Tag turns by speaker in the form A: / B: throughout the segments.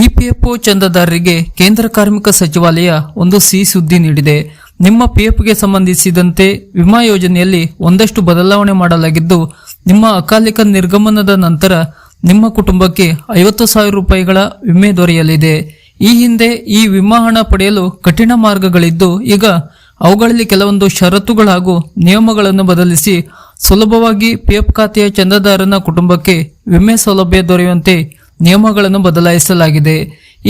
A: EPFO ಚಂದಾದಾರರಿಗೆ ಕೇಂದ್ರ ಕಾರ್ಮಿಕ ಸಚಿವಾಲಯ ಒಂದು ಸಿ ಸುದ್ದಿ ನೀಡಿದೆ. ನಿಮ್ಮ ಪಿಎಫ್ಗೆ ಸಂಬಂಧಿಸಿದಂತೆ ವಿಮಾ ಯೋಜನೆಯಲ್ಲಿ ಒಂದಷ್ಟು ಬದಲಾವಣೆ ಮಾಡಲಾಗಿದ್ದು, ನಿಮ್ಮ ಅಕಾಲಿಕ ನಿರ್ಗಮನದ ನಂತರ ನಿಮ್ಮ ಕುಟುಂಬಕ್ಕೆ ಐವತ್ತು ಸಾವಿರ ರೂಪಾಯಿಗಳ ವಿಮೆ ದೊರೆಯಲಿದೆ. ಈ ಹಿಂದೆ ಈ ವಿಮಾ ಹಣ ಪಡೆಯಲು ಕಠಿಣ ಮಾರ್ಗಗಳಿದ್ದು, ಈಗ ಅವುಗಳಲ್ಲಿ ಕೆಲವೊಂದು ಷರತ್ತುಗಳು ಹಾಗೂ ನಿಯಮಗಳನ್ನು ಬದಲಿಸಿ ಸುಲಭವಾಗಿ ಪಿಎಫ್ ಖಾತೆಯ ಚಂದಾದಾರನ ಕುಟುಂಬಕ್ಕೆ ವಿಮೆ ಸೌಲಭ್ಯ ದೊರೆಯುವಂತೆ ನಿಯಮಗಳನ್ನು ಬದಲಾಯಿಸಲಾಗಿದೆ.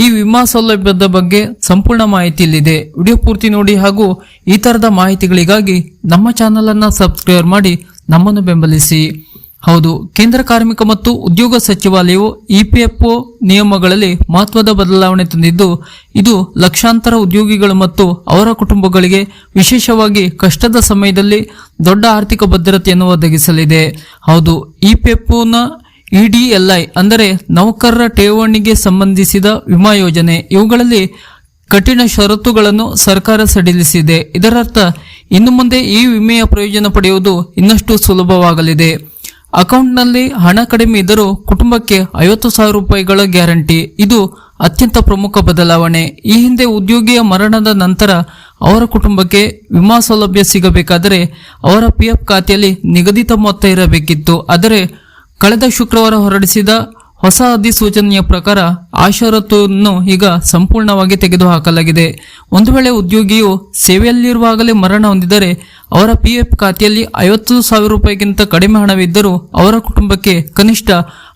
A: ಈ ವಿಮಾ ಸೌಲಭ್ಯದ ಬಗ್ಗೆ ಸಂಪೂರ್ಣ ಮಾಹಿತಿ ಇಲ್ಲಿದೆ. ವಿಡಿಯೋ ಪೂರ್ತಿ ನೋಡಿ ಹಾಗೂ ಈ ತರದ ಮಾಹಿತಿಗಳಿಗಾಗಿ ನಮ್ಮ ಚಾನೆಲ್ ಅನ್ನ ಸಬ್ಸ್ಕ್ರೈಬ್ ಮಾಡಿ ನಮ್ಮನ್ನು ಬೆಂಬಲಿಸಿ. ಹೌದು, ಕೇಂದ್ರ ಕಾರ್ಮಿಕ ಮತ್ತು ಉದ್ಯೋಗ ಸಚಿವಾಲಯವು ಇಪಿಎಫ್ಒ ನಿಯಮಗಳಲ್ಲಿ ಮಹತ್ವದ ಬದಲಾವಣೆ ತಂದಿದ್ದು, ಇದು ಲಕ್ಷಾಂತರ ಉದ್ಯೋಗಿಗಳು ಮತ್ತು ಅವರ ಕುಟುಂಬಗಳಿಗೆ ವಿಶೇಷವಾಗಿ ಕಷ್ಟದ ಸಮಯದಲ್ಲಿ ದೊಡ್ಡ ಆರ್ಥಿಕ ಭದ್ರತೆಯನ್ನು ಒದಗಿಸಲಿದೆ. ಹೌದು ಇಪಿಎಫ್ಒನ ಇಡಿಎಲ್ಐ ಅಂದರೆ ನೌಕರರ ಠೇವಣಿಗೆ ಸಂಬಂಧಿಸಿದ ವಿಮಾ ಯೋಜನೆ. ಇವುಗಳಲ್ಲಿ ಕಠಿಣ ಷರತ್ತುಗಳನ್ನು ಸರ್ಕಾರ ಸಡಿಲಿಸಿದೆ. ಇದರರ್ಥ, ಇನ್ನು ಮುಂದೆ ಈ ವಿಮೆಯ ಪ್ರಯೋಜನ ಪಡೆಯುವುದು ಇನ್ನಷ್ಟು ಸುಲಭವಾಗಲಿದೆ. ಅಕೌಂಟ್ನಲ್ಲಿ ಹಣ ಕಡಿಮೆ ಇದ್ದರೂ ಕುಟುಂಬಕ್ಕೆ ಐವತ್ತು ಸಾವಿರ ರೂಪಾಯಿಗಳ ಗ್ಯಾರಂಟಿ. ಇದು ಅತ್ಯಂತ ಪ್ರಮುಖ ಬದಲಾವಣೆ. ಈ ಹಿಂದೆ ಉದ್ಯೋಗಿಯ ಮರಣದ ನಂತರ ಅವರ ಕುಟುಂಬಕ್ಕೆ ವಿಮಾ ಸೌಲಭ್ಯ ಸಿಗಬೇಕಾದರೆ ಅವರ ಪಿಎಫ್ ಖಾತೆಯಲ್ಲಿ ನಿಗದಿತ ಮೊತ್ತ ಇರಬೇಕಿತ್ತು. ಆದರೆ ಕಳೆದ ಶುಕ್ರವಾರ ಹೊರಡಿಸಿದ ಹೊಸ ಅಧಿಸೂಚನೆಯ ಪ್ರಕಾರ ಆ ಷರತ್ತನ್ನು ಈಗ ಸಂಪೂರ್ಣವಾಗಿ ತೆಗೆದುಹಾಕಲಾಗಿದೆ. ಒಂದು ವೇಳೆ ಉದ್ಯೋಗಿಯು ಸೇವೆಯಲ್ಲಿರುವಾಗಲೇ ಮರಣ ಹೊಂದಿದರೆ ಅವರ ಪಿಎಫ್ ಖಾತೆಯಲ್ಲಿ ಐವತ್ತು ಸಾವಿರ ರೂಪಾಯಿಗಿಂತ ಕಡಿಮೆ ಹಣವಿದ್ದರೂ ಅವರ ಕುಟುಂಬಕ್ಕೆ ಕನಿಷ್ಠ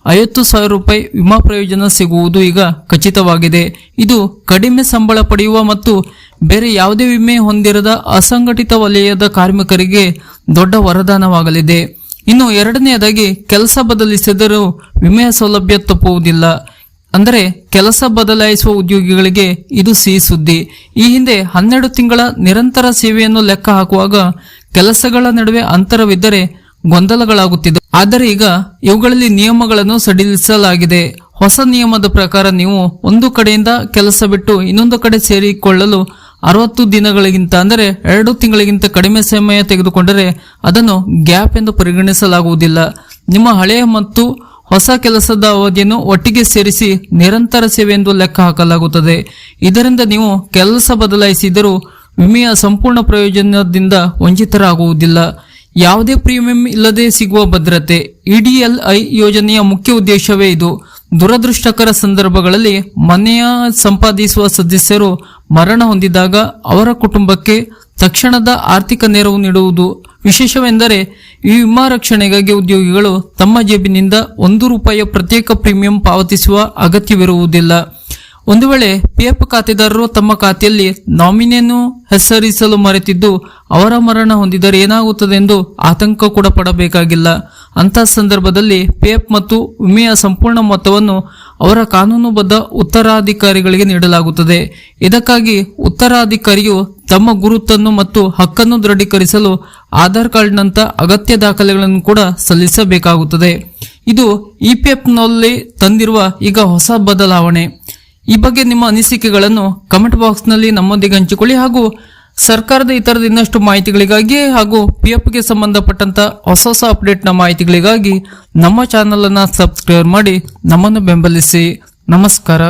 A: ಐವತ್ತು ಸಾವಿರ ರೂಪಾಯಿ ವಿಮಾ ಪ್ರಯೋಜನ ಸಿಗುವುದು ಈಗ ಖಚಿತವಾಗಿದೆ. ಇದು ಕಡಿಮೆ ಸಂಬಳ ಪಡೆಯುವ ಮತ್ತು ಬೇರೆ ಯಾವುದೇ ವಿಮೆ ಹೊಂದಿರದ ಅಸಂಘಟಿತ ವಲಯದ ಕಾರ್ಮಿಕರಿಗೆ ದೊಡ್ಡ ವರದಾನವಾಗಲಿದೆ. ಇನ್ನು ಎರಡನೆಯದಾಗಿ ಕೆಲಸ ಬದಲಿಸಿದರೂ ವಿಮೆಯ ಸೌಲಭ್ಯ ತಪ್ಪುವುದಿಲ್ಲ. ಅಂದರೆ ಕೆಲಸ ಬದಲಾಯಿಸುವ ಉದ್ಯೋಗಿಗಳಿಗೆ ಇದು ಸಿಹಿ ಸುದ್ದಿ. ಈ ಹಿಂದೆ ಹನ್ನೆರಡು ತಿಂಗಳ ನಿರಂತರ ಸೇವೆಯನ್ನು ಲೆಕ್ಕ ಹಾಕುವಾಗ ಕೆಲಸಗಳ ನಡುವೆ ಅಂತರವಿದ್ದರೆ ಗೊಂದಲಗಳಾಗುತ್ತಿದೆ ಆದರೆ ಈಗ ಇವುಗಳಲ್ಲಿ ನಿಯಮಗಳನ್ನು ಸಡಿಲಿಸಲಾಗಿದೆ. ಹೊಸ ನಿಯಮದ ಪ್ರಕಾರ ನೀವು ಒಂದು ಕಡೆಯಿಂದ ಕೆಲಸ ಬಿಟ್ಟು ಇನ್ನೊಂದು ಕಡೆ ಸೇರಿಕೊಳ್ಳಲು ಅರವತ್ತು ದಿನಗಳಿಗಿಂತ ಅಂದರೆ ಎರಡು ತಿಂಗಳಿಗಿಂತ ಕಡಿಮೆ ಸಮಯ ತೆಗೆದುಕೊಂಡರೆ ಅದನ್ನು ಗ್ಯಾಪ್ ಎಂದು ಪರಿಗಣಿಸಲಾಗುವುದಿಲ್ಲ. ನಿಮ್ಮ ಹಳೆಯ ಮತ್ತು ಹೊಸ ಕೆಲಸದ ಅವಧಿಯನ್ನು ಒಟ್ಟಿಗೆ ಸೇರಿಸಿ ನಿರಂತರ ಸೇವೆ ಎಂದು ಲೆಕ್ಕ ಹಾಕಲಾಗುತ್ತದೆ. ಇದರಿಂದ ನೀವು ಕೆಲಸ ಬದಲಾಯಿಸಿದರೂ ವಿಮೆಯ ಸಂಪೂರ್ಣ ಪ್ರಯೋಜನದಿಂದ ವಂಚಿತರಾಗುವುದಿಲ್ಲ. ಯಾವುದೇ ಪ್ರೀಮಿಯಂ ಇಲ್ಲದೆ ಸಿಗುವ ಭದ್ರತೆ ಇಡಿಎಲ್ಐ ಯೋಜನೆಯ ಮುಖ್ಯ ಉದ್ದೇಶವೇ ಇದು. ದುರದೃಷ್ಟಕರ ಸಂದರ್ಭಗಳಲ್ಲಿ ಮನೆಯ ಸಂಪಾದಿಸುವ ಸದಸ್ಯರು ಮರಣ ಹೊಂದಿದಾಗ ಅವರ ಕುಟುಂಬಕ್ಕೆ ತಕ್ಷಣದ ಆರ್ಥಿಕ ನೆರವು ನೀಡುವುದು ವಿಶೇಷವೆಂದರೆ ಈ ವಿಮಾ ರಕ್ಷಣೆಗಾಗಿ ಉದ್ಯೋಗಿಗಳು ತಮ್ಮ ಜೇಬಿನಿಂದ ಒಂದು ರೂಪಾಯಿಯ ಪ್ರತ್ಯೇಕ ಪ್ರೀಮಿಯಂ ಪಾವತಿಸುವ ಅಗತ್ಯವಿರುವುದಿಲ್ಲ. ಒಂದು ವೇಳೆ ಪಿಎಫ್ ಖಾತೆದಾರರು ತಮ್ಮ ಖಾತೆಯಲ್ಲಿ ನಾಮಿನಿಯನ್ನು ಹೆಸರಿಸಲು ಮರೆತಿದ್ದು ಅವರ ಮರಣ ಹೊಂದಿದರೆ ಏನಾಗುತ್ತದೆ ಎಂದು ಆತಂಕ ಕೂಡ ಪಡಬೇಕಾಗಿಲ್ಲ. ಅಂತಹ ಸಂದರ್ಭದಲ್ಲಿ ಪೇಪ್ ಮತ್ತು ವಿಮೆಯ ಸಂಪೂರ್ಣ ಮೊತ್ತವನ್ನು ಅವರ ಕಾನೂನುಬದ್ಧ ಉತ್ತರಾಧಿಕಾರಿಗಳಿಗೆ ನೀಡಲಾಗುತ್ತದೆ. ಇದಕ್ಕಾಗಿ ಉತ್ತರಾಧಿಕಾರಿಯು ತಮ್ಮ ಗುರುತನ್ನು ಮತ್ತು ಹಕ್ಕನ್ನು ದೃಢೀಕರಿಸಲು ಆಧಾರ್ ಕಾರ್ಡ್ನಂತ ಅಗತ್ಯ ದಾಖಲೆಗಳನ್ನು ಕೂಡ ಸಲ್ಲಿಸಬೇಕಾಗುತ್ತದೆ. ಇದು ಇಪಿಎಫ್ನಲ್ಲಿ ತಂದಿರುವ ಈಗ ಹೊಸ ಬದಲಾವಣೆ. ಈ ಬಗ್ಗೆ ನಿಮ್ಮ ಅನಿಸಿಕೆಗಳನ್ನು ಕಮೆಂಟ್ ಬಾಕ್ಸ್ನಲ್ಲಿ ನಮ್ಮೊಂದಿಗೆ ಹಂಚಿಕೊಳ್ಳಿ ಹಾಗೂ ಸರ್ಕಾರದ ಇತರದ ಇನ್ನಷ್ಟು ಮಾಹಿತಿಗಳಿಗಾಗಿ ಹಾಗೂ ಪಿ ಗೆ ಸಂಬಂಧಪಟ್ಟಂತ ಹೊಸ ಹೊಸ ಅಪ್ಡೇಟ್ನ ಮಾಹಿತಿಗಳಿಗಾಗಿ ನಮ್ಮ ಚಾನೆಲ್ ಅನ್ನ ಸಬ್ಸ್ಕ್ರೈಬ್ ಮಾಡಿ ನಮ್ಮನ್ನು ಬೆಂಬಲಿಸಿ. ನಮಸ್ಕಾರ.